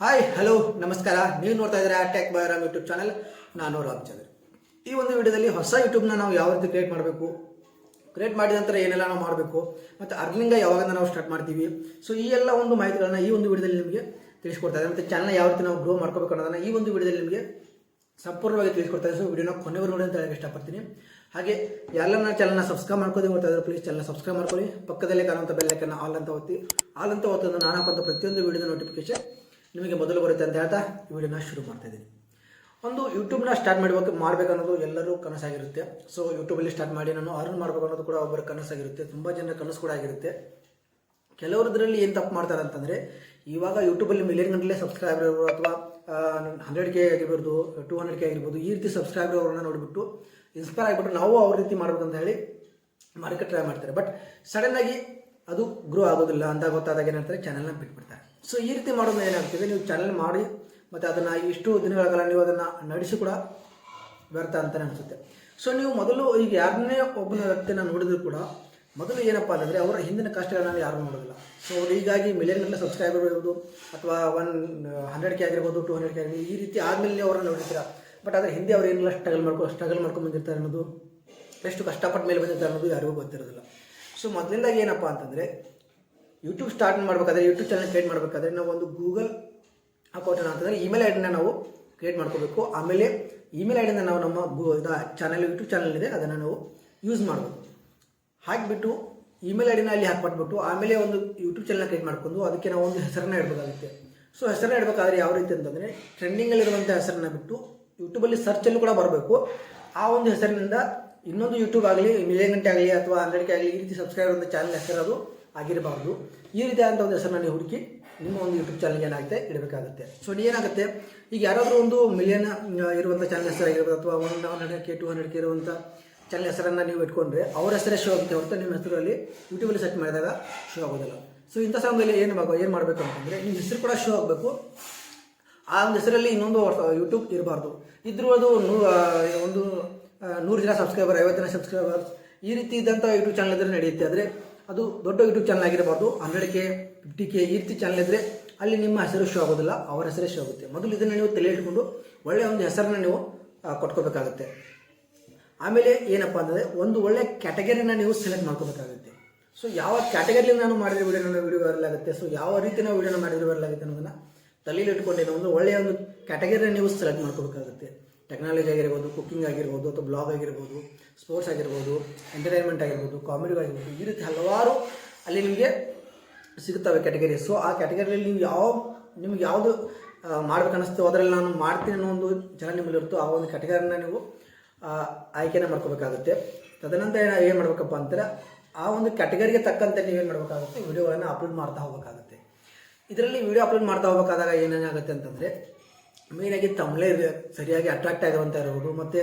Hi hello ನಮಸ್ಕಾರ. ನೀವು ನೋಡ್ತಾ ಇದ್ದೀರಾ tech by Ram YouTube channel ನಾನು ರಾಮಚಂದ್ರ ಈ ಒಂದು ವಿಡಿಯೋದಲ್ಲಿ ಹೊಸ ಯೂಟ್ಯೂಬ್ನ ನಾವು ಯಾವ ರೀತಿ ಕ್ರಿಯೇಟ್ ಮಾಡಬೇಕು? ಕ್ರಿಯೇಟ್ ಮಾಡಿದ ನಂತರ ಏನೆಲ್ಲ ನಾವು ಮಾಡಬೇಕು? ಮತ್ತು ಅರ್ನಿಂಗ್ ಯಾವಾಗಿಂದ ನಾವು ಸ್ಟಾರ್ಟ್ ಮಾಡ್ತೀವಿ? ಸೊ ಈ ಎಲ್ಲ ಒಂದು ಮಾಹಿತಿಗಳನ್ನು ಈ ಒಂದು ವಿಡಿಯೋದಲ್ಲಿ ನಿಮಗೆ ತಿಳಿಸ್ಕೊಡ್ತಾ ಇದೆ ಮತ್ತು ಚಾನಲ್ ಯಾವ ರೀತಿ ನಾವು ಗ್ರೋ ಮಾಡ್ಕೋಬೇಕು ಅನ್ನೋದನ್ನು ಈ ಒಂದು ವಿಡಿಯೋದಲ್ಲಿ ನಿಮಗೆ ಸಂಪೂರ್ಣವಾಗಿ ತಿಳಿಸ್ಕೊಡ್ತಾ ಇದೆ ಸೊ ವಿಡಿಯೋನ ಕೊನೆವರೆಗೂ ನೋಡಿ ಅಂತ ಹೇಳಕ್ಕೆ ಇಷ್ಟಪಡ್ತೀನಿ. ಹಾಗೆ ಎಲ್ಲ ನನ್ನ ಚಾನಲ್ನ ಸಬ್ಸ್ಕ್ರೈಬ್ ಮಾಡ್ಕೋದು ಇದ್ರೆ ಪ್ಲೀಸ್ ಚಾನಲ್ ಸಬ್ಸ್ಕ್ರೈಬ್ ಮಾಡ್ಕೊಳ್ಳಿ. ಪಕ್ಕದಲ್ಲೇ ಕಾಣುವಂಥ ಬೆಲ್ಲೆಕನ್ನು ಆಲ್ ಅಂತ ಒತ್ತಿ. ಆಲ್ ಅಂತ ಒತ್ತೊಂದು ನಾನು ಹಾಕುವಂಥ ಪ್ರತಿಯೊಂದು ವಿಡಿಯೋದ ನೋಟಿಫಿಕೇಶನ್ ನಿಮಗೆ ಮೊದಲು ಬರುತ್ತೆ ಅಂತ ಹೇಳ್ತಾ ಈ ವಿಡಿಯೋನ ಶುರು ಮಾಡ್ತಾ ಇದ್ದೀನಿ. ಒಂದು ಯೂಟ್ಯೂಬ್ನ ಸ್ಟಾರ್ಟ್ ಮಾಡಬೇಕು ಮಾಡಬೇಕನ್ನೋದು ಎಲ್ಲರೂ ಕನಸಾಗಿರುತ್ತೆ. ಸೊ ಯೂಟ್ಯೂಬಲ್ಲಿ ಸ್ಟಾರ್ಟ್ ಮಾಡಿ ನಾನು ಅರ್ನ್ ಮಾಡಬೇಕು ಅನ್ನೋದು ಕೂಡ ಒಬ್ಬರ ಕನಸಾಗಿರುತ್ತೆ. ತುಂಬ ಜನರ ಕನಸು ಕೂಡ ಆಗಿರುತ್ತೆ. ಕೆಲವರದ್ರಲ್ಲಿ ಏನು ತಪ್ಪು ಮಾಡ್ತಾರೆ ಅಂತಂದರೆ, ಇವಾಗ ಯೂಟ್ಯೂಬಲ್ಲಿ ಮಿಲಿಯನ್ ಗಂಟಲೆ ಸಬ್ಸ್ಕ್ರೈಬರ್ ಅಥವಾ ಹಂಡ್ರೆಡ್ ಕೆ ಆಗಿರ್ಬೋದು ಟು ಹಂಡ್ರೆಡ್ ಕೆ ಆಗಿರ್ಬೋದು, ಈ ರೀತಿ ಸಬ್ಸ್ಕ್ರೈಬರ್ ಅವ್ರನ್ನ ನೋಡಿಬಿಟ್ಟು ಇನ್ಸ್ಪೈರ್ ಆಗಿಬಿಟ್ಟು ನಾವು ಅವ್ರ ರೀತಿ ಮಾಡ್ಬೇಕು ಅಂತ ಹೇಳಿ ಮಾರ್ಕೆಟ್ ಟ್ರೈ ಮಾಡ್ತಾರೆ. ಬಟ್ ಸಡನ್ನಾಗಿ ಅದು ಗ್ರೋ ಆಗೋದಿಲ್ಲ ಅಂತ ಗೊತ್ತಾದಾಗ ಏನಂತಾರೆ ಚಾನಲ್ನ ಬಿಟ್ಬಿಡ್ತಾರೆ. ಸೊ ಈ ರೀತಿ ಮಾಡೋದು ಏನಾಗ್ತದೆ? ನೀವು ಚಾನಲ್ ಮಾಡಿ, ಮತ್ತು ಅದನ್ನು ಇಷ್ಟು ದಿನಗಳ ಕಾಲ ನೀವು ಅದನ್ನು ನಡೆಸಿ ಕೂಡ ವ್ಯರ್ಥ ಅಂತಲೇ ಅನಿಸುತ್ತೆ. ಸೊ ನೀವು ಮೊದಲು ಈಗ ಯಾರನ್ನೇ ಒಬ್ಬನ ವ್ಯಕ್ತಿನ ನೋಡಿದ್ರು ಕೂಡ ಮೊದಲು ಏನಪ್ಪ ಅಂತಂದರೆ ಅವರ ಹಿಂದಿನ ಕಷ್ಟಗಳನ್ನ ಯಾರು ನೋಡೋದಿಲ್ಲ. ಸೊ ಅವರು ಹೀಗಾಗಿ ಮಿಲಿಯನ್ ಗಂಟೆ ಸಬ್ಸ್ಕ್ರೈಬರ್ ಇರ್ಬೋದು ಅಥವಾ ಒನ್ ಹಂಡ್ರೆಡ್ ಕೆ ಆಗಿರ್ಬೋದು ಟು ಹಂಡ್ರೆಡ್ ಕೆ ಆಗಿರ್ಬೋದು, ಈ ರೀತಿ ಆದಮೇಲೆ ಅವರನ್ನು ನೋಡಿರ್ತೀರ ಬಟ್ ಆದರೆ ಹಿಂದೆ ಅವ್ರು ಏನೆಲ್ಲ ಸ್ಟ್ರಗಲ್ ಮಾಡ್ಕೊ ಸ್ಟ್ರಗಲ್ ಮಾಡ್ಕೊಂಡು ಬಂದಿರ್ತಾರೆ ಅನ್ನೋದು, ಎಷ್ಟು ಕಷ್ಟಪಟ್ಟ ಮೇಲೆ ಬಂದಿರ್ತಾರೆ ಅನ್ನೋದು ಯಾರಿಗೂ ಗೊತ್ತಿರೋದಿಲ್ಲ. ಸೊ ಮೊದಲಿಂದಾಗಿ ಏನಪ್ಪ ಅಂತಂದರೆ ಯೂಟ್ಯೂಬ್ ಸ್ಟಾರ್ಟ್ ಮಾಡಬೇಕಾದ್ರೆ ಯೂಟ್ಯೂಬ್ ಚಾನಲ್ ಕ್ರಿಯೇಟ್ ಮಾಡಬೇಕಾದ್ರೆ ನಾವು ಒಂದು ಗೂಗಲ್ ಅಕೌಂಟನ್ನು ಅಂತಂದರೆ ಇಮೇಲ್ ಐಡಿನ ನಾವು ಕ್ರಿಯೇಟ್ ಮಾಡ್ಕೋಬೇಕು. ಆಮೇಲೆ ಇಮೇಲ್ ಐಡಿನ ನಾವು ನಮ್ಮ ಗೂ ಚಾನಲ್ ಯೂಟ್ಯೂಬ್ ಚಾನಲ್ ಇದೆ, ಅದನ್ನು ನಾವು ಯೂಸ್ ಮಾಡ್ಬೋದು. ಹಾಕಿಬಿಟ್ಟು ಇಮೇಲ್ ಐಡಿನ ಅಲ್ಲಿ ಹಾಕ್ಬಿಟ್ಬಿಟ್ಟು ಆಮೇಲೆ ಒಂದು ಯೂಟ್ಯೂಬ್ ಚಾನಲ್ ಕ್ರಿಯೇಟ್ ಮಾಡ್ಕೊಂಡು ಅದಕ್ಕೆ ನಾವು ಒಂದು ಹೆಸರನ್ನ ಇಡಬೇಕಾಗುತ್ತೆ ಸೊ ಹೆಸರನ್ನ ಇಡಬೇಕಾದ್ರೆ ಯಾವ ರೀತಿ ಅಂತಂದರೆ ಟ್ರೆಂಡಿಂಗಲ್ಲಿರುವಂಥ ಹೆಸರನ್ನ ಬಿಟ್ಟು ಯೂಟ್ಯೂಬಲ್ಲಿ ಸರ್ಚಲ್ಲೂ ಕೂಡ ಬರಬೇಕು. ಆ ಒಂದು ಹೆಸರಿನಿಂದ ಇನ್ನೊಂದು ಯೂಟ್ಯೂಬ್ ಆಗಲಿ ಮಿಲಿಯನ್ ಗಂಟೆ ಆಗಲಿ ಅಥವಾ ಹಂಡ್ರೆಡ್ ಕೆ ಆಗಲಿ ಈ ರೀತಿ ಸಬ್ಸ್ಕ್ರೈಬರ್ ಅಂತ ಚಾನಲ್ ಹೆಸರದು ಆಗಿರಬಾರ್ದು. ಈ ರೀತಿ ಅಂತ ಒಂದು ಹೆಸರನ್ನ ನೀವು ಹುಡುಕಿ ನಿಮ್ಮ ಒಂದು ಯೂಟ್ಯೂಬ್ ಚಾನಲ್ಗೆ ಏನಾಗುತ್ತೆ ಇಡಬೇಕಾಗುತ್ತೆ. ಸೊ ಏನಾಗುತ್ತೆ ಈಗ ಯಾರಾದರೂ ಒಂದು ಮಿಲಿಯನ್ ಇರುವಂಥ ಚಾನಲ್ ಹೆಸರಾಗಿರ್ಬೋದು ಅಥವಾ one hundred K two hundred K ಇರುವಂಥ ಚಾನಲ್ ಹೆಸರನ್ನು ನೀವು ಇಟ್ಕೊಂಡ್ರೆ ಅವ್ರ ಹೆಸರೇ ಶೋ ಆಗುತ್ತೆ ಹೊರತು ನಿಮ್ಮ ಹೆಸರಲ್ಲಿ ಯೂಟ್ಯೂಬಲ್ಲಿ ಸರ್ಚ್ ಮಾಡಿದಾಗ ಶೋ ಆಗೋದಿಲ್ಲ. ಸೊ ಇಂಥ ಸಮಯದಲ್ಲಿ ಏನು ಏನು ಮಾಡಬೇಕು ಅಂತಂದರೆ ನಿಮ್ಮ ಹೆಸರು ಕೂಡ ಶೋ ಆಗಬೇಕು. ಆ ಒಂದು ಹೆಸರಲ್ಲಿ ಇನ್ನೊಂದು ಯೂಟ್ಯೂಬ್ ಇರಬಾರ್ದು. ಇದ್ರೂ ಅದು ನೂ ಒಂದು ನೂರು ಜನ ಸಬ್ಸ್ಕ್ರೈಬರ್ ಐವತ್ತು ಜನ ಸಬ್ಸ್ಕ್ರೈಬರ್ಸ್ ಈ ರೀತಿ ಇದ್ದಂಥ ಯೂಟ್ಯೂಬ್ ಚಾನಲ್ ಇದ್ರೆ ನಡೆಯುತ್ತೆ. ಆದರೆ ಅದು ದೊಡ್ಡ ಯೂಟ್ಯೂಬ್ ಚಾನಲ್ ಆಗಿರಬಾರ್ದು ಹಂಡ್ರೆಡ್ ಕೆ ಫಿಫ್ಟಿ ಕೆ ಈ ರೀತಿ ಚಾನಲ್ ಇದ್ದರೆ ಅಲ್ಲಿ ನಿಮ್ಮ ಹೆಸರು ಶೋ ಆಗೋದಿಲ್ಲ, ಅವರ ಹೆಸರೇ ಶೋ ಆಗುತ್ತೆ. ಮೊದಲು ಇದನ್ನು ನೀವು ತಲೆ ಇಟ್ಕೊಂಡು ಒಳ್ಳೆಯ ಒಂದು ಹೆಸರನ್ನ ನೀವು ಕೊಟ್ಕೋಬೇಕಾಗುತ್ತೆ. ಆಮೇಲೆ ಏನಪ್ಪ ಅಂದರೆ ಒಂದು ಒಳ್ಳೆ ಕ್ಯಾಟಗರಿನ ನೀವು ಸೆಲೆಕ್ಟ್ ಮಾಡ್ಕೋಬೇಕಾಗುತ್ತೆ. ಸೊ ಯಾವ ಕ್ಯಾಟಗರಿಲಿ ನಾನು ಮಾಡಿದ್ರೆ ವಿಡಿಯೋ ನನ್ನ ಸೊ ಯಾವ ರೀತಿ ನಾವು ವಿಡಿಯೋನ ಮಾಡಿದ್ರೆ ವೈರಲ್ ಆಗುತ್ತೆ ಅನ್ನೋದನ್ನ ತಲೆಯಲ್ಲಿ ಇಟ್ಕೊಂಡು ಒಂದು ಒಳ್ಳೆಯ ಒಂದು ಕ್ಯಾಟಗರಿನ ನೀವು ಸೆಲೆಕ್ಟ್ ಮಾಡ್ಕೋಬೇಕಾಗುತ್ತೆ. ಟೆಕ್ನಾಲಜಿ ಆಗಿರ್ಬೋದು ಕುಕ್ಕಿಂಗ್ ಆಗಿರ್ಬೋದು, ಅಥವಾ ಬ್ಲಾಗ್ ಆಗಿರ್ಬೋದು ಸ್ಪೋರ್ಟ್ಸ್ ಆಗಿರ್ಬೋದು ಎಂಟರ್ಟೈನ್ಮೆಂಟ್ ಆಗಿರ್ಬೋದು ಕಾಮಿಡಿ ಆಗಿರ್ಬೋದು, ಈ ರೀತಿ ಹಲವಾರು ಅಲ್ಲಿ ನಿಮಗೆ ಸಿಗುತ್ತವೆ ಕ್ಯಾಟಗರಿ ಸೊ ಆ ಕ್ಯಾಟಗರಿಯಲ್ಲಿ ನೀವು ಯಾವ ನಿಮ್ಗೆ ಯಾವುದು ಮಾಡ್ಬೇಕು ಅದರಲ್ಲಿ ನಾನು ಮಾಡ್ತೀನಿ ಅನ್ನೋ ಒಂದು ಜನ ನಿಮ್ಮಲ್ಲಿ ಇರುತ್ತೋ ಆ ಒಂದು ಕ್ಯಾಟಗರಿನ ನೀವು ಆಯ್ಕೆನ ಮಾಡ್ಕೋಬೇಕಾಗುತ್ತೆ. ತದನಂತರ ಏನು ಮಾಡ್ಬೇಕಪ್ಪ ಅಂತಾರೆ, ಆ ಒಂದು ಕ್ಯಾಟಗರಿಗೆ ತಕ್ಕಂತೆ ನೀವೇನು ಮಾಡಬೇಕಾಗುತ್ತೆ ವಿಡಿಯೋಗಳನ್ನು ಅಪ್ಲೋಡ್ ಮಾಡ್ತಾ ಹೋಗಬೇಕಾಗುತ್ತೆ. ಇದರಲ್ಲಿ ವಿಡಿಯೋ ಅಪ್ಲೋಡ್ ಮಾಡ್ತಾ ಹೋಗಬೇಕಾದಾಗ ಏನೇನಾಗುತ್ತೆ ಅಂತಂದರೆ ಮೇಯ್ನಾಗಿ ತಮ್ಮಲೇ ಸರಿಯಾಗಿ ಅಟ್ರಾಕ್ಟ್ ಆಗಿರುವಂಥ ಇರ್ಬೋದು ಮತ್ತು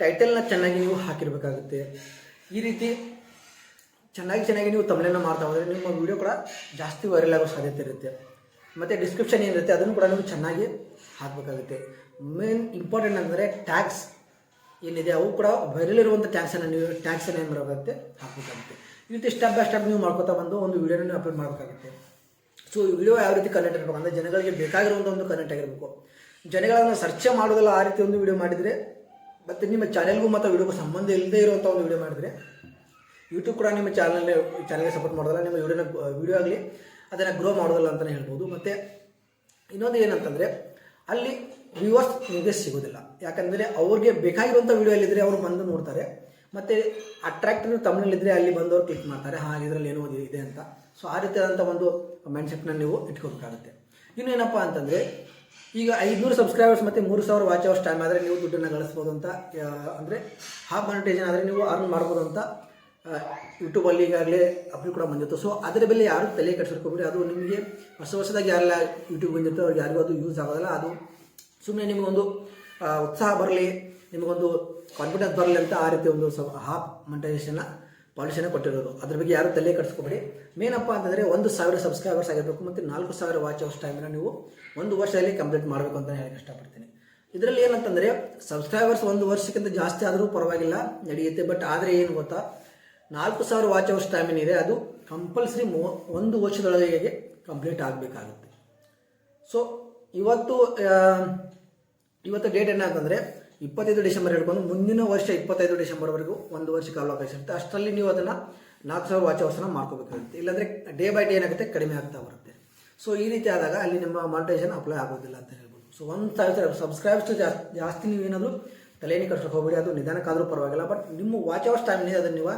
ಟೈಟಲ್ನ ಚೆನ್ನಾಗಿ ನೀವು ಹಾಕಿರಬೇಕಾಗುತ್ತೆ. ಈ ರೀತಿ ಚೆನ್ನಾಗಿ ಚೆನ್ನಾಗಿ ನೀವು ತಮ್ಮನೇನ ಮಾಡ್ತಾ ಹೋದರೆ ನಿಮ್ಮ ವಿಡಿಯೋ ಕೂಡ ಜಾಸ್ತಿ ವೈರಲ್ ಆಗೋ ಸಾಧ್ಯತೆ ಇರುತ್ತೆ. ಮತ್ತು ಡಿಸ್ಕ್ರಿಪ್ಷನ್ ಏನಿರುತ್ತೆ, ಅದನ್ನು ಕೂಡ ನೀವು ಚೆನ್ನಾಗಿ ಹಾಕಬೇಕಾಗುತ್ತೆ. ಮೇನ್ ಇಂಪಾರ್ಟೆಂಟ್ ಅಂದರೆ ಟ್ಯಾಕ್ಸ್ ಏನಿದೆ, ಅವು ಕೂಡ ವೈರಲ್ ಇರುವಂಥ ಟ್ಯಾಕ್ಸನ್ನು ನೀವು ಟ್ಯಾಕ್ಸನ್ನು ಏನು ಮಾಡಬೇಕಾಗುತ್ತೆ, ಹಾಕಬೇಕಾಗುತ್ತೆ. ಈ ರೀತಿ ಸ್ಟೆಪ್ ಬೈ ಸ್ಟೆಪ್ ನೀವು ಮಾಡ್ಕೋತಾ ಬಂದು ಒಂದು ವೀಡಿಯೋನ ನೀವು ಅಪ್ಲೋಡ್ ಮಾಡಬೇಕಾಗುತ್ತೆ. ಸೊ ವಿಡಿಯೋ ಯಾವ ರೀತಿ ಕನೆಕ್ಟ್ ಇರಬೇಕು? ಅಂದರೆ ಜನಗಳಿಗೆ ಬೇಕಾಗಿರುವಂಥ ಒಂದು ಕನೆಕ್ಟ್ ಆಗಿರಬೇಕು. ಜನಗಳನ್ನು ಸರ್ಚ್ ಮಾಡೋದಲ್ಲ ಆ ರೀತಿ ಒಂದು ವಿಡಿಯೋ ಮಾಡಿದರೆ, ಮತ್ತು ನಿಮ್ಮ ಚಾನೆಲ್ಗೂ ಮತ್ತು ವಿಡಿಯೋಗೂ ಸಂಬಂಧ ಇಲ್ಲದೆ ಇರುವಂಥ ಒಂದು ವಿಡಿಯೋ ಮಾಡಿದರೆ ಯೂಟ್ಯೂಬ್ ಕೂಡ ನಿಮ್ಮ ಚಾನಲ್ ಚಾನಲ್ಗೆ ಸಪೋರ್ಟ್ ಮಾಡೋದಲ್ಲ, ನಿಮ್ಮ ವಿಡಿಯೋನ ವಿಡಿಯೋ ಆಗಲಿ, ಅದನ್ನು ಗ್ರೋ ಮಾಡೋದಲ್ಲ ಅಂತಲೇ ಹೇಳ್ಬೋದು. ಮತ್ತು ಇನ್ನೊಂದು ಏನಂತಂದರೆ, ಅಲ್ಲಿ ವ್ಯೂವರ್ಸ್ ನಿಮಗೆ ಸಿಗೋದಿಲ್ಲ. ಯಾಕಂದರೆ ಅವ್ರಿಗೆ ಬೇಕಾಗಿರುವಂಥ ವಿಡಿಯೋ ಅಲ್ಲಿದ್ದರೆ ಅವರು ಬಂದು ನೋಡ್ತಾರೆ. ಮತ್ತು ಅಟ್ರಾಕ್ಟಿವ್ ತಮಿಳಲ್ಲಿದ್ದರೆ ಅಲ್ಲಿ ಬಂದವರು ಕ್ಲಿಕ್ ಮಾಡ್ತಾರೆ ಹಾಂ ಇದರಲ್ಲಿ ಏನೋ ಒಂದು ಇದೆ ಅಂತ. ಸೊ ಆ ರೀತಿಯಾದಂಥ ಒಂದು ಮೈಂಡ್ಸೆಟ್ನ ನೀವು ಇಟ್ಕೋಬೇಕಾಗುತ್ತೆ. ಇನ್ನು ಏನಪ್ಪ ಅಂತಂದರೆ, ಈಗ ಐದುನೂರು ಸಬ್ಸ್ಕ್ರೈಬರ್ಸ್ ಮತ್ತು ಮೂರು ಸಾವಿರ ವಾಚ್ ಅವರ್ಸ್ ಟೈಮ್ ಆದರೆ ನೀವು ದುಡ್ಡನ್ನು ಗಳಿಸ್ಬೋದು ಅಂತ ಅಂದರೆ ಹಾಫ್ ಮಾನಿಟೈಸೇಷನ್ ಆದರೆ ನೀವು ಅರ್ನ್ ಮಾಡ್ಬೋದು ಅಂತ ಯೂಟ್ಯೂಬಲ್ಲಿ ಈಗಾಗಲೇ ಅಪ್ಲೂ ಕೂಡ ಬಂದಿತ್ತು. ಸೊ ಅದರ ಬೆಲೆ ಯಾರು ತಲೆ ಕೆಡ್ಸ್ಕೊಬೇಡಿ ಅದು ನಿಮಗೆ ಹೊಸ ಹೊಸದಾಗಿ ಯಾರೆಲ್ಲ ಯೂಟ್ಯೂಬ್ ಬಂದಿರ್ತೋ ಅವ್ರಿಗೆ ಯಾರಿಗೂ ಅದು ಯೂಸ್ ಆಗೋದಲ್ಲ. ಅದು ಸುಮ್ಮನೆ ನಿಮಗೊಂದು ಉತ್ಸಾಹ ಬರಲಿ, ನಿಮಗೊಂದು ಕಾನ್ಫಿಡೆನ್ಸ್ ಬರಲಿ ಅಂತ ಆ ರೀತಿ ಒಂದು ಹಾಪ್ ಹಾಫ್ ಮಂಟೈಸೇಷನ್ನ ಪಾಲಿಸಿನ ಕೊಟ್ಟಿರೋದು. ಅದ್ರ ಬಗ್ಗೆ ಯಾರು ತಲೆ ಕಟ್ಸ್ಕೊಬೇಡಿ ಮೇನಪ್ಪ ಅಂತಂದರೆ ಒಂದು ಸಾವಿರ ಸಬ್ಸ್ಕ್ರೈಬರ್ಸ್ ಆಗಿರಬೇಕು ಮತ್ತು ನಾಲ್ಕು ಸಾವಿರ ವಾಚ್ ಅವರ್ಸ್ ಟೈಮನ್ನು ನೀವು ಒಂದು ವರ್ಷದಲ್ಲಿ ಕಂಪ್ಲೀಟ್ ಮಾಡಬೇಕು ಅಂತ ಹೇಳಕ್ಕೆ ಇಷ್ಟಪಡ್ತೀನಿ. ಇದರಲ್ಲಿ ಏನಂತಂದರೆ ಸಬ್ಸ್ಕ್ರೈಬರ್ಸ್ ಒಂದು ವರ್ಷಕ್ಕಿಂತ ಜಾಸ್ತಿ ಆದರೂ ಪರವಾಗಿಲ್ಲ, ನಡೆಯುತ್ತೆ. ಬಟ್ ಆದರೆ ಏನು ಗೊತ್ತಾ? ನಾಲ್ಕು ಸಾವಿರ ವಾಚ್ ಅವರ್ಸ್ ಟೈಮ್ ಏನಿದೆ, ಅದು ಕಂಪಲ್ಸರಿ ಮೂ, ಒಂದು ವರ್ಷದೊಳಗೆ ಕಂಪ್ಲೀಟ್ ಆಗಬೇಕಾಗುತ್ತೆ. ಸೊ ಇವತ್ತು ಇವತ್ತು ಡೇಟ್ ಏನಾಗ್ತಂದ್ರೆ ಇಪ್ಪತ್ತೈದು ಡಿಸೆಂಬರ್ ಹಿಡ್ಕೊಂಡು ಮುಂದಿನ ವರ್ಷ ಇಪ್ಪತ್ತೈದು ಡಿಸೆಂಬರ್ವರೆಗೂ ಒಂದು ವರ್ಷ ಕಾಲಾವಕಾಶ ಇರುತ್ತೆ. ಅಷ್ಟರಲ್ಲಿ ನೀವು ಅದನ್ನು ನಾಲ್ಕು ಸಾವಿರ ವಾಚ್ ಅವರ್ಸ್ನ ಮಾಡ್ಕೋಬೇಕಾಗುತ್ತೆ. ಇಲ್ಲಾಂದರೆ ಡೇ ಬೈ ಡೇ ಏನಾಗುತ್ತೆ, ಕಡಿಮೆ ಆಗ್ತಾ ಬರುತ್ತೆ. ಸೊ ಈ ರೀತಿ ಆದಾಗ ಅಲ್ಲಿ ನಿಮ್ಮ ಮಾನಿಟೈಸೇಷನ್ ಅಪ್ಲೈ ಆಗೋದಿಲ್ಲ ಅಂತ ಹೇಳ್ಬೋದು. ಸೊ ಒಂದು ಸಾವಿರ ಸಬ್ಸ್ಕ್ರೈಬ್ಸ್ ಜಾಸ್ತಿ ಜಾಸ್ತಿ ನೀವೇನಾದರೂ ತಲೆನೇ ಕಟ್ಸೋಕೆ ಹೋಗ್ಬೇಡಿ, ಅದು ನಿಧಾನಕ್ಕಾದರೂ ಪರವಾಗಿಲ್ಲ ಬಟ್ ನಿಮ್ಮ ವಾಚ್ ಅವರ್ಸ್ ಟೈಮ್ ಇದೆ ಅದನ್ನು ನೀವು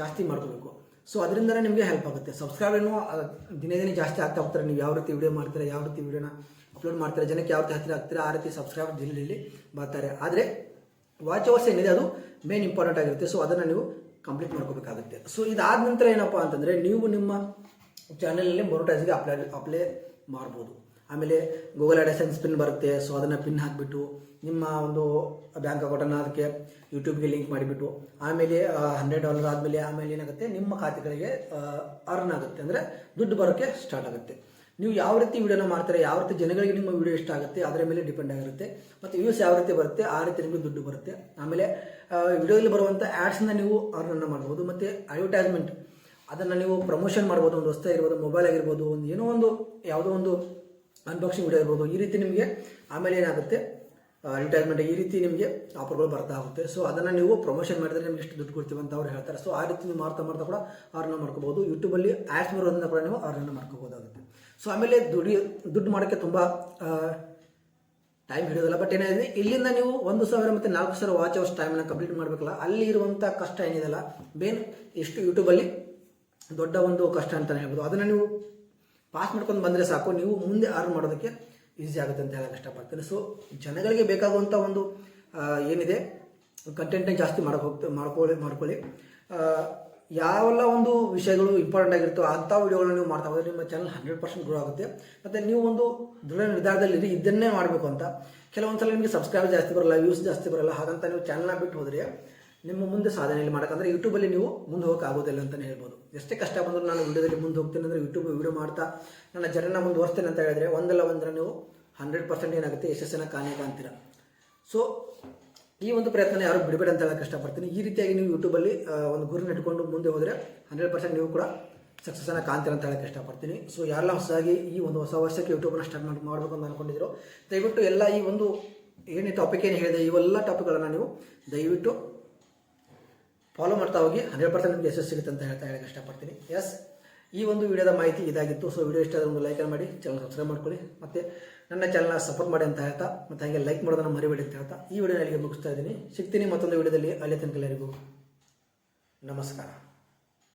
ಜಾಸ್ತಿ ಮಾಡ್ಕೋಬೇಕು. ಸೊ ಅದರಿಂದನೇ ನಿಮಗೆ ಹೆಲ್ಪ್ ಆಗುತ್ತೆ. ಸಬ್ಸ್ಕ್ರೈಬರ್ನು ದಿನೇ ದಿನೇ ಜಾಸ್ತಿ ಆಗ್ತಾ ಹೋಗ್ತಾರೆ. ನೀವು ಯಾವ ರೀತಿ ವಿಡಿಯೋ ಮಾಡ್ತೀರಾ, ಯಾವ ರೀತಿ ವಿಡಿಯೋನ ಅಪ್ಲೋಡ್ ಮಾಡ್ತಾರೆ, ಜನಕ್ಕೆ ಯಾವ ರೀತಿ ಹತ್ತಿರ ಆಗ್ತೀರಾ, ಆ ರೀತಿ ಸಬ್ಸ್ಕ್ರೈಬ್ ಜಿಲ್ಲೆಯಲ್ಲಿ ಬರ್ತಾರೆ. ಆದರೆ ವಾಚ್ ಅವರ್ಸ್ ಏನಿದೆ, ಅದು ಮೇನ್ ಇಂಪಾರ್ಟೆಂಟ್ ಆಗಿರುತ್ತೆ. ಸೊ ಅದನ್ನು ನೀವು ಕಂಪ್ಲೀಟ್ ಮಾಡ್ಕೋಬೇಕಾಗುತ್ತೆ. ಸೊ ಇದಾದ ನಂತರ ಏನಪ್ಪ ಅಂತಂದರೆ, ನೀವು ನಿಮ್ಮ ಚಾನಲಲ್ಲಿ ಮೊನೋಟೈಸ್ಗೆ ಅಪ್ಲೈ ಅಪ್ಲೈ ಮಾಡ್ಬೋದು. ಆಮೇಲೆ ಗೂಗಲ್ ಅಡೆಸೆನ್ಸ್ ಪಿನ್ ಬರುತ್ತೆ. ಸೊ ಅದನ್ನು ಪಿನ್ ಹಾಕಿಬಿಟ್ಟು, ನಿಮ್ಮ ಒಂದು ಬ್ಯಾಂಕ್ ಅಕೌಂಟನ್ನು ಅದಕ್ಕೆ ಯೂಟ್ಯೂಬ್ಗೆ ಲಿಂಕ್ ಮಾಡಿಬಿಟ್ಟು, ಆಮೇಲೆ ಹಂಡ್ರೆಡ್ ಡಾಲರ್ ಆದಮೇಲೆ, ಆಮೇಲೆ ಏನಾಗುತ್ತೆ, ನಿಮ್ಮ ಖಾತೆಗಳಿಗೆ ಅರ್ನ್ ಆಗುತ್ತೆ. ಅಂದರೆ, ದುಡ್ಡು ಬರೋಕ್ಕೆ ಸ್ಟಾರ್ಟ್ ಆಗುತ್ತೆ. ನೀವು ಯಾವ ರೀತಿ ವಿಡಿಯೋನ ಮಾಡ್ತಾರೆ, ಯಾವ ರೀತಿ ಜನಗಳಿಗೆ ನಿಮ್ಮ ವಿಡಿಯೋ ಇಷ್ಟ ಆಗುತ್ತೆ, ಅದರ ಮೇಲೆ ಡಿಪೆಂಡ್ ಆಗಿರುತ್ತೆ. ಮತ್ತು ವ್ಯೂಸ್ ಯಾವ ರೀತಿ ಬರುತ್ತೆ, ಆ ರೀತಿ ನಿಮಗೆ ದುಡ್ಡು ಬರುತ್ತೆ. ಆಮೇಲೆ ವಿಡಿಯೋದಲ್ಲಿ ಬರುವಂಥ ಆ್ಯಡ್ಸನ್ನ ನೀವು ಅರ್ನನ್ನು ಮಾಡ್ಬೋದು, ಮತ್ತು ಅಡ್ವರ್ಟೈಸ್ಮೆಂಟ್ ಅದನ್ನು ನೀವು ಪ್ರಮೋಷನ್ ಮಾಡ್ಬೋದು, ಒಂದು ಹೊಸ್ತಾ ಇರ್ಬೋದು ಮೊಬೈಲ್ ಆಗಿರ್ಬೋದು, ಒಂದು ಏನೋ ಒಂದು, ಯಾವುದೋ ಒಂದು ಅನ್ಬಾಕ್ಸಿಂಗ್ ವಿಡಿಯೋ ಇರ್ಬೋದು ಈ ರೀತಿ ನಿಮಗೆ ಆಮೇಲೆ ಏನಾಗುತ್ತೆ ಅಡ್ವರ್ಟೈಸ್ಮೆಂಟ್ ಈ ರೀತಿ ನಿಮಗೆ ಆಫರ್ಗಳು ಬರ್ತಾ ಹೋಗುತ್ತೆ. ಸೊ ಅದನ್ನು ನೀವು ಪ್ರಮೋಷನ್ ಮಾಡಿದ್ರೆ ನಿಮ್ಗೆ ಎಷ್ಟು ದುಡ್ಡು ಕೊಡ್ತೀವಿ ಅಂತ ಅವ್ರು ಹೇಳ್ತಾರೆ. ಸೊ ಆ ರೀತಿ ನೀವು ಮಾಡ್ತಾ ಮಾಡ್ತಾ ಕೂಡ ಅವ್ರನ್ನ ಮಾಡ್ಕೋಬೋದು ಯೂಟ್ಯೂಬಲ್ಲಿ ಆ್ಯಡ್ಸ್ ಬರೋದನ್ನು ಕೂಡ ನೀವು ಅವ್ರನ್ನ ಮಾಡ್ಕೋಬೋದಾಗುತ್ತೆ ಸೊ ಆಮೇಲೆ ದುಡಿ, ದುಡ್ಡು ಮಾಡೋಕ್ಕೆ ತುಂಬ ಟೈಮ್ ಹಿಡಿಯೋದಿಲ್ಲ. ಬಟ್ ಏನಿದೆ, ಇಲ್ಲಿಂದ ನೀವು ಒಂದು ಸಾವಿರ ಮತ್ತು ನಾಲ್ಕು ಸಾವಿರ ವಾಚ್ ಅವರ್ಸ್ ಟೈಮನ್ನು ಕಂಪ್ಲೀಟ್ ಮಾಡಬೇಕಲ್ಲ, ಅಲ್ಲಿ ಇರುವಂಥ ಕಷ್ಟ ಏನಿದೆಲ್ಲ ಮೇನ್ ಎಷ್ಟು ಯೂಟ್ಯೂಬಲ್ಲಿ ದೊಡ್ಡ ಒಂದು ಕಷ್ಟ ಅಂತಲೇ ಹೇಳ್ಬೋದು. ಅದನ್ನು ನೀವು ಪಾಸ್ ಮಾಡ್ಕೊಂಡು ಬಂದರೆ ಸಾಕು. ನೀವು ಮುಂದೆ ಅರ್ನ್ ಮಾಡೋದಕ್ಕೆ ಈಸಿ ಆಗುತ್ತೆ ಅಂತ ಹೇಳೋಕ್ಕೆ ಇಷ್ಟಪಡ್ತೀನಿ. ಸೊ ಜನಗಳಿಗೆ ಬೇಕಾಗುವಂಥ ಒಂದು ಏನಿದೆ ಕಂಟೆಂಟನ್ನು ಜಾಸ್ತಿ ಮಾಡೋಕೆ ಹೋಗ್ತಾ ಮಾಡ್ಕೊಳ್ಳಿ. ಮಾಡ್ಕೊಳ್ಳಿ ಯಾವೆಲ್ಲ ಒಂದು ವಿಷಯಗಳು ಇಂಪಾರ್ಟೆಂಟ್ ಆಗಿರ್ತೋ ಅಂಥ ವಿಡಿಯೋಗಳನ್ನ ನೀವು ಮಾಡ್ತಾ ಹೋದರೆ ನಿಮ್ಮ ಚಾನಲ್ ಹಂಡ್ರೆಡ್ ಪರ್ಸೆಂಟ್ ಗ್ರೋ ಆಗುತ್ತೆ. ಮತ್ತು ನೀವು ಒಂದು ದೃಢ ನಿರ್ಧಾರದಲ್ಲಿ ಇದನ್ನೇ ಮಾಡಬೇಕು ಅಂತ. ಕೆಲವೊಂದು ಸಲ ನಿಮಗೆ ಸಬ್ಸ್ಕ್ರೈಬರ್ ಜಾಸ್ತಿ ಬರಲ್ಲ ವ್ಯೂಸ್ ಜಾಸ್ತಿ ಬರಲ್ಲ, ಹಾಗಂತ ನೀವು ಚಾನಲ್ನ ಬಿಟ್ಟು ಹೋದರೆ ನಿಮ್ಮ ಮುಂದೆ ಸಾಧನೆಯಲ್ಲಿ ಮಾಡೋಕ್ಕಂದ್ರೆ ಯೂಟ್ಯೂಬಲ್ಲಿ ನೀವು ಮುಂದೆ ಹೋಗಕ್ಕೆ ಆಗೋದಿಲ್ಲ ಅಂತಲೇ ಹೇಳ್ಬೋದು. ಎಷ್ಟೇ ಕಷ್ಟ ಬಂದರೂ ನಾನು ವಿಡಿಯೋದಲ್ಲಿ ಮುಂದೆ ಹೋಗ್ತೇನೆ ಅಂದರೆ ಯೂಟ್ಯೂಬ್ ವಿಡಿಯೋ ಮಾಡ್ತಾ ನನ್ನ ಜನನ ಮುಂದುವರ್ಸ್ತೇನೆ ಅಂತ ಹೇಳಿದ್ರೆ ಒಂದಲ್ಲ ಒಂದರ ನೀವು ಹಂಡ್ರೆಡ್ ಪರ್ಸೆಂಟ್ ಏನಾಗುತ್ತೆ ಯಶಸ್ಸಿನ ಕಾಣೆ ಅಂತೀರ. ಸೊ ಈ ಒಂದು ಪ್ರಯತ್ನ ಯಾರು ಬಿಡಬೇಡ ಅಂತ ಹೇಳಕ್ಕೆ ಇಷ್ಟಪಡ್ತೀನಿ. ಈ ರೀತಿಯಾಗಿ ನೀವು ಯೂಟ್ಯೂಬಲ್ಲಿ ಒಂದು ಗುರಿನ ಇಟ್ಕೊಂಡು ಮುಂದೆ ಹೋದರೆ ಹಂಡ್ರೆಡ್ ಪರ್ಸೆಂಟ್ ನೀವು ಕೂಡ ಸಕ್ಸಸ್ಸನ್ನು ಕಾಣ್ತೀರ ಅಂತ ಹೇಳಕ್ಕೆ ಇಷ್ಟಪಡ್ತೀನಿ. ಸೊ ಯಾರೆಲ್ಲ ಹೊಸದಾಗಿ ಈ ಒಂದು ಹೊಸ ವರ್ಷಕ್ಕೆ ಯೂಟ್ಯೂಬನ್ನು ಸ್ಟಾರ್ಟ್ ಮಾಡಿ, ಮಾಡಬೇಕು ಅಂತ ಅಂದ್ಕೊಂಡಿದ್ರು ದಯವಿಟ್ಟು ಎಲ್ಲ ಈ ಒಂದು ಏನೇ ಟಾಪಿಕ್ ಏನು ಹೇಳಿದೆ ಇವೆಲ್ಲ ಟಾಪಿಕ್ಗಳನ್ನು ನೀವು ದಯವಿಟ್ಟು ಫಾಲೋ ಮಾಡ್ತಾ ಹೋಗಿ ಹಂಡ್ರೆಡ್ ಪರ್ಸೆಂಟ್ ನಿಮಗೆ ಯಶಸ್ಸು ಸಿಗುತ್ತೆ ಅಂತ ಹೇಳ್ತಾ ಹೇಳಕ್ಕೆ ಇಷ್ಟಪಡ್ತೀನಿ. ಎಸ್ ಈ ಒಂದು ವಿಡಿಯೋದ ಮಾಹಿತಿ ಇದಾಗಿತ್ತು ಸೊ ವಿಡಿಯೋ ಇಷ್ಟ ಆದ್ರೆ ಒಂದು ಲೈಕ್ ಮಾಡಿ ಚಾನಲ್ ಸಬ್ಸ್ಕ್ರೈಬ್ ಮಾಡ್ಕೊಳ್ಳಿ. ಮತ್ತು ನನ್ನ ಚಾನಲ್ನ ಸಪೋರ್ಟ್ ಮಾಡಿ ಅಂತ ಹೇಳ್ತಾ, ಮತ್ತು ಹಾಗೆ ಲೈಕ್ ಮಾಡೋದನ್ನು ಮರಿಬೇಡಿ ಅಂತ ಹೇಳ್ತಾ, ಈ ವಿಡಿಯೋ ಅಲ್ಲಿಗೆ ಮುಗಿಸ್ತಾ ಇದ್ದೀನಿ. ಸಿಗ್ತೀನಿ ಮತ್ತೊಂದು ವಿಡಿಯೋದಲ್ಲಿ ಅಲ್ಲೇ ತನಕ ಎಲ್ಲರಿಗೂ ನಮಸ್ಕಾರ.